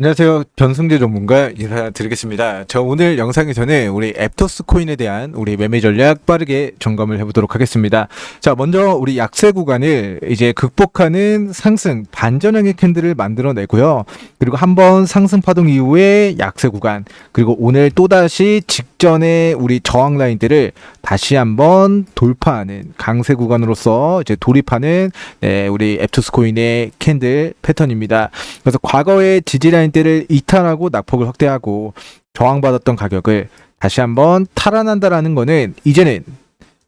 안녕하세요. 변승재 전문가 인사드리겠습니다. 저 오늘 영상에서는 우리 앱토스 코인에 대한 우리 매매 전략 빠르게 점검을 해보도록 하겠습니다. 자, 먼저 우리 약세 구간을 이제 극복하는 상승 반전형의 캔들을 만들어내고요. 그리고 한번 상승 파동 이후에 약세 구간, 그리고 오늘 또다시 직 전에 우리 저항 라인들을 다시 한번 돌파하는 강세 구간으로서 이제 돌입하는 네, 우리 앱토스 코인의 캔들 패턴입니다. 그래서 과거의 지지 라인대를 이탈하고 낙폭을 확대하고 저항받았던 가격을 다시 한번 탈환한다라는 거는 이제는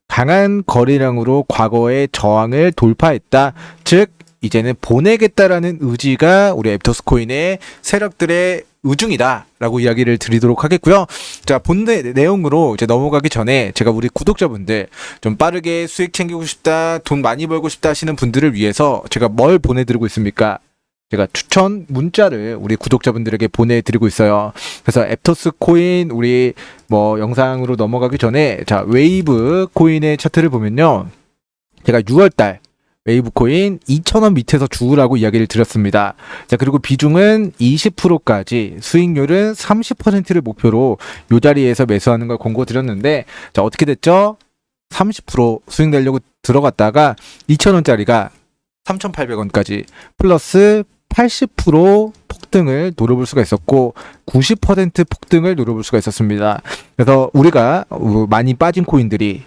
강한 거래량으로 과거의 저항을 돌파했다. 즉 이제는 보내겠다라는 의지가 우리 앱토스 코인의 세력들의 의중이다라고 이야기를 드리도록 하겠고요. 자, 본내 내용으로 이제 넘어가기 전에 제가 우리 구독자분들 좀 빠르게 수익 챙기고 싶다, 돈 많이 벌고 싶다 하시는 분들을 위해서 제가 뭘 보내드리고 있습니까? 제가 추천 문자를 우리 구독자분들에게 보내드리고 있어요. 그래서 앱토스 코인 우리 뭐 영상으로 넘어가기 전에 자 웨이브 코인의 차트를 보면요. 제가 6월달 웨이브 코인 2,000원 밑에서 주우라고 이야기를 드렸습니다. 자, 그리고 비중은 20%까지 수익률은 30%를 목표로 요 자리에서 매수하는 걸 권고 드렸는데 자, 어떻게 됐죠? 30% 수익 내려고 들어갔다가 2,000원짜리가 3,800원까지 플러스 80% 폭등을 노려볼 수가 있었고 90% 폭등을 노려볼 수가 있었습니다. 그래서 우리가 어, 많이 빠진 코인들이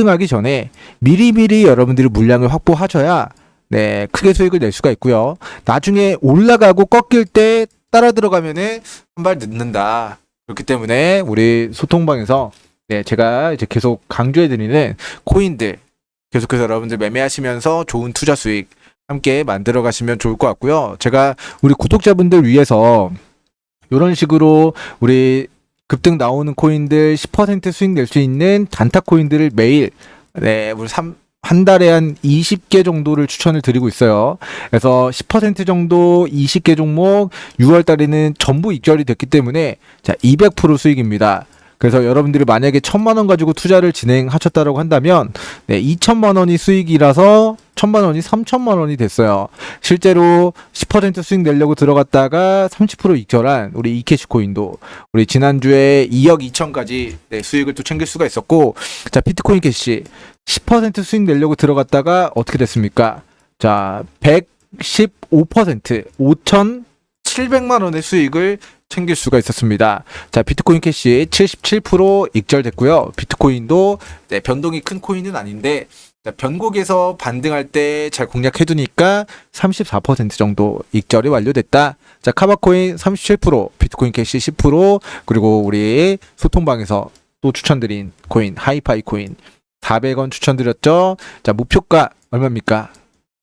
폭등하기 전에 미리미리 여러분들이 물량을 확보하셔야 네, 크게 수익을 낼 수가 있고요. 나중에 올라가고 꺾일 때 따라 들어가면은 한 발 늦는다. 그렇기 때문에 우리 소통방에서 네, 제가 이제 계속 강조해 드리는 코인들 계속해서 여러분들 매매하시면서 좋은 투자 수익 함께 만들어 가시면 좋을 것 같고요. 제가 우리 구독자분들 위해서 이런 식으로 우리 급등 나오는 코인들 10% 수익 낼 수 있는 단타 코인들을 매일 네, 우리 3, 한 달에 한 20개 정도를 추천을 드리고 있어요. 그래서 10% 정도 20개 종목 6월 달에는 전부 입절이 됐기 때문에 자, 200% 수익입니다. 그래서 여러분들이 만약에 천만 원 가지고 투자를 진행하셨다라고 한다면 네, 2천만 원이 수익이라서 천만 원이 3천만 원이 됐어요. 실제로 10% 수익 내려고 들어갔다가 30% 익절한 우리 이캐시 코인도 우리 지난주에 2억 2천까지 네, 수익을 또 챙길 수가 있었고 자 비트코인 캐시 10% 수익 내려고 들어갔다가 어떻게 됐습니까? 자 115% 5,700만 원의 수익을 챙길 수가 있었습니다. 자, 비트코인 캐시 77% 익절됐고요. 비트코인도 네, 변동이 큰 코인은 아닌데 자, 변곡에서 반등할 때 잘 공략해두니까 34% 정도 익절이 완료됐다. 자, 카바코인 37%, 비트코인 캐시 10%, 그리고 우리 소통방에서 또 추천드린 코인, 하이파이 코인 400원 추천드렸죠. 자, 목표가 얼마입니까?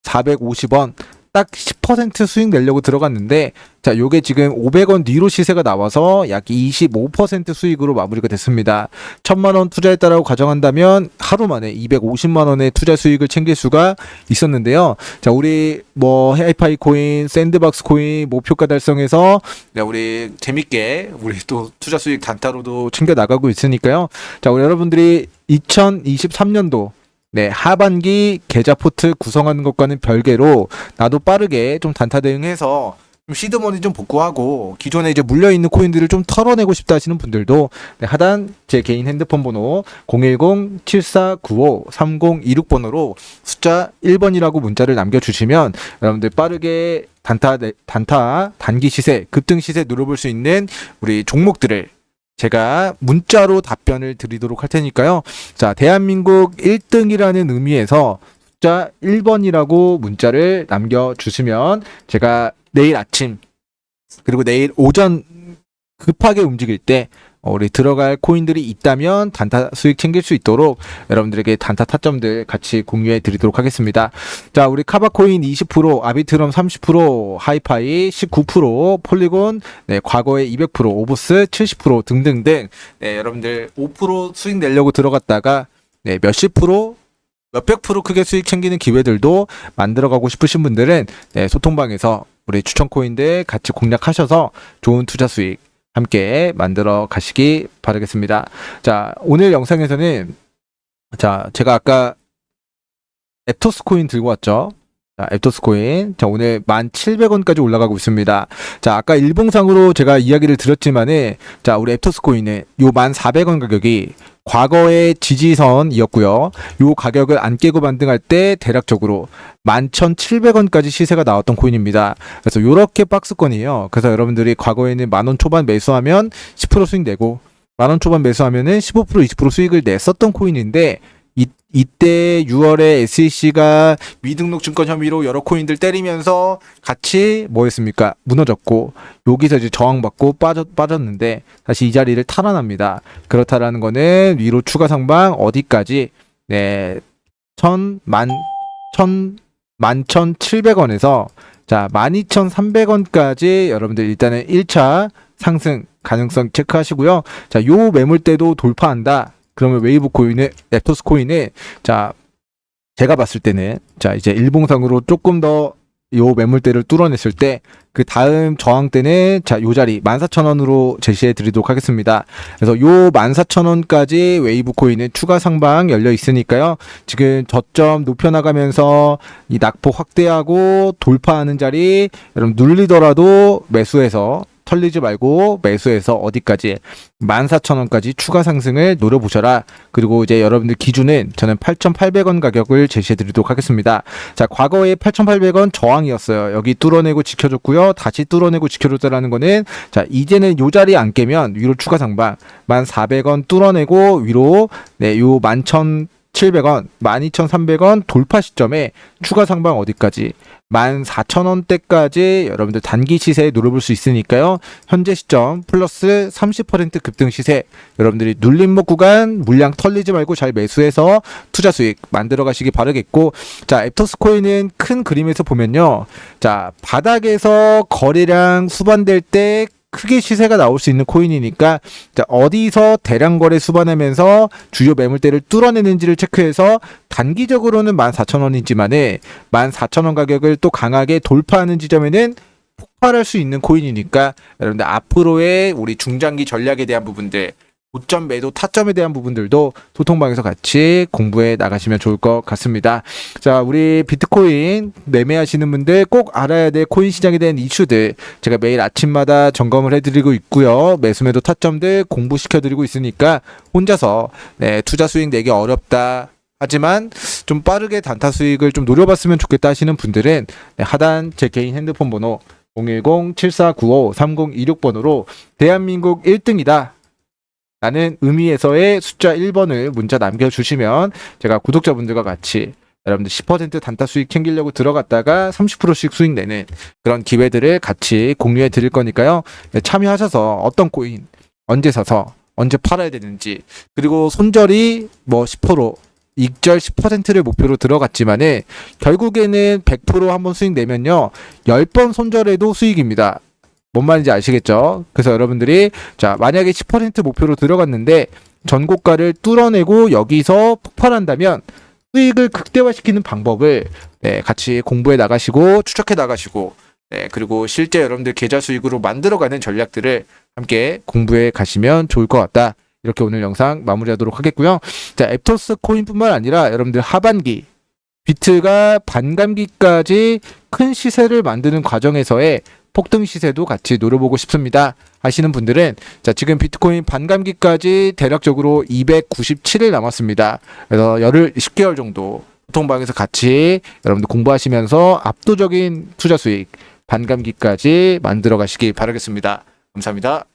450원. 딱 10% 수익 내려고 들어갔는데 자 요게 지금 500원 뒤로 시세가 나와서 약 25% 수익으로 마무리가 됐습니다. 1000만 원 투자했다라고 가정한다면 하루 만에 250만 원의 투자 수익을 챙길 수가 있었는데요. 자 우리 뭐 하이파이 코인, 샌드박스 코인 목표가 달성해서 네, 우리 재밌게 우리 또 투자 수익 단타로도 챙겨 나가고 있으니까요. 자 우리 여러분들이 2023년도 네, 하반기 계좌 포트 구성하는 것과는 별개로 나도 빠르게 좀 단타 대응해서 좀 시드머니 좀 복구하고 기존에 이제 물려 있는 코인들을 좀 털어내고 싶다 하시는 분들도 네, 하단 제 개인 핸드폰 번호 010-7495-3026 번호로 숫자 1번이라고 문자를 남겨 주시면 여러분들 빠르게 단타 네, 단타 단기 시세 급등 시세 누려볼 수 있는 우리 종목들을 제가 문자로 답변을 드리도록 할 테니까요. 자, 대한민국 1등이라는 의미에서 숫자 1번이라고 문자를 남겨주시면 제가 내일 아침 그리고 내일 오전 급하게 움직일 때 어, 우리 들어갈 코인들이 있다면 단타 수익 챙길 수 있도록 여러분들에게 단타 타점들 같이 공유해 드리도록 하겠습니다. 자, 우리 카바코인 20%, 아비트럼 30%, 하이파이 19%, 폴리곤 네, 과거에 200%, 오브스 70% 등등등 네, 여러분들 5% 수익 내려고 들어갔다가 네, 몇십 프로 몇백 프로 크게 수익 챙기는 기회들도 만들어가고 싶으신 분들은 네, 소통방에서 우리 추천 코인들 같이 공략하셔서 좋은 투자 수익 함께 만들어 가시기 바라겠습니다. 자, 오늘 영상에서는 자, 제가 아까 앱토스 코인 들고 왔죠. 자, 앱토스 코인. 자, 오늘 1,700원까지 올라가고 있습니다. 자, 아까 일봉상으로 제가 이야기를 드렸지만은, 자, 우리 앱토스 코인은 요 1,400원 가격이 과거의 지지선이었고요. 요 가격을 안 깨고 반등할 때 대략적으로 11,700원까지 시세가 나왔던 코인입니다. 그래서 요렇게 박스권이에요. 그래서 여러분들이 과거에는 만원 초반 매수하면 10% 수익 내고 만원 초반 매수하면은 15% 20% 수익을 냈었던 코인인데 이, 이때 6월에 SEC가 미등록 증권 혐의로 여러 코인들 때리면서 같이 뭐 했습니까? 무너졌고 여기서 이제 저항받고 빠졌, 빠졌는데 다시 이 자리를 탈환합니다. 그렇다라는 거는 위로 추가 상방 어디까지 네, 천, 만, 천, 만천 칠백 원에서 자, 만 이천 삼백 원까지 여러분들 일단은 1차 상승 가능성 체크하시고요. 자, 요 매물대도 돌파한다. 그러면 웨이브 코인의 앱토스 코인의 자, 제가 봤을 때는 자, 이제 일봉상으로 조금 더 요 매물대를 뚫어냈을 때 그 다음 저항 때는 자, 요 자리 14,000원으로 제시해 드리도록 하겠습니다. 그래서 요 14,000원까지 웨이브 코인은 추가 상방 열려 있으니까요. 지금 저점 높여 나가면서 이 낙폭 확대하고 돌파하는 자리 여러분 눌리더라도 매수해서 털리지 말고 매수해서 어디까지 14,000원까지 추가 상승을 노려보셔라. 그리고 이제 여러분들 기준은 저는 8,800원 가격을 제시해 드리도록 하겠습니다. 자, 과거에 8,800원 저항이었어요. 여기 뚫어내고 지켜줬고요. 다시 뚫어내고 지켜줬다라는 거는 자, 이제는 요 자리 안 깨면 위로 추가 상방 1,400원 뚫어내고 위로 네, 요 11,000 700원, 12,300원 돌파 시점에 추가 상방 어디까지? 14,000원대까지 여러분들 단기 시세에 노려볼 수 있으니까요. 현재 시점 플러스 30% 급등 시세 여러분들이 눌림목 구간 물량 털리지 말고 잘 매수해서 투자 수익 만들어 가시기 바라겠고 자, 앱토스 코인은 큰 그림에서 보면요. 자, 바닥에서 거래량 수반될 때 크게 시세가 나올 수 있는 코인이니까 자, 어디서 대량 거래 수반하면서 주요 매물대를 뚫어내는지를 체크해서 단기적으로는 14,000원이지만은 14,000원 가격을 또 강하게 돌파하는 지점에는 폭발할 수 있는 코인이니까 여러분들 앞으로의 우리 중장기 전략에 대한 부분들 고점 매도 타점에 대한 부분들도 소통방에서 같이 공부해 나가시면 좋을 것 같습니다. 자, 우리 비트코인 매매하시는 분들 꼭 알아야 될 코인 시장에 대한 이슈들 제가 매일 아침마다 점검을 해드리고 있고요. 매수 매도 타점들 공부시켜드리고 있으니까 혼자서 네, 투자 수익 내기 어렵다. 하지만 좀 빠르게 단타 수익을 좀 노려봤으면 좋겠다 하시는 분들은 네, 하단 제 개인 핸드폰 번호 010-7495-3026번으로 대한민국 1등이다. 라는 의미에서의 숫자 1번을 문자 남겨주시면 제가 구독자분들과 같이 여러분들 10% 단타 수익 챙기려고 들어갔다가 30%씩 수익 내는 그런 기회들을 같이 공유해 드릴 거니까요. 네, 참여하셔서 어떤 코인 언제 사서 언제 팔아야 되는지 그리고 손절이 뭐 10% 익절 10%를 목표로 들어갔지만은 결국에는 100% 한번 수익 내면요. 10번 손절해도 수익입니다. 뭔 말인지 아시겠죠? 그래서 여러분들이 자 만약에 10% 목표로 들어갔는데 전고가를 뚫어내고 여기서 폭발한다면 수익을 극대화시키는 방법을 네, 같이 공부해 나가시고 추적해 나가시고 네, 그리고 실제 여러분들 계좌 수익으로 만들어가는 전략들을 함께 공부해 가시면 좋을 것 같다. 이렇게 오늘 영상 마무리하도록 하겠고요. 자, 앱토스 코인뿐만 아니라 여러분들 하반기 비트가 반감기까지 큰 시세를 만드는 과정에서의 폭등 시세도 같이 노려보고 싶습니다. 하시는 분들은 자 지금 비트코인 반감기까지 대략적으로 297일 남았습니다. 그래서 열흘 10개월 정도 보통방에서 같이 여러분들 공부하시면서 압도적인 투자 수익 반감기까지 만들어 가시기 바라겠습니다. 감사합니다.